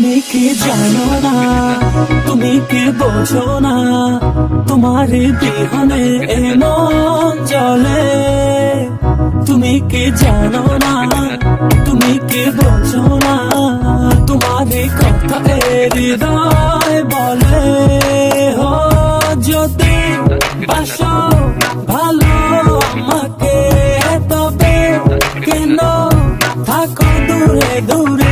তুমি কি জানো না? তুমি কি বোঝো না? তোমার বিহনে এমন জলে তুমি কি জানো না? তুমি কি বোঝো না? তোমার কথা হৃদয় বলে। হো যদি বাসো ভালো আমাকে তবে কেন থাকো দূরে দূরে?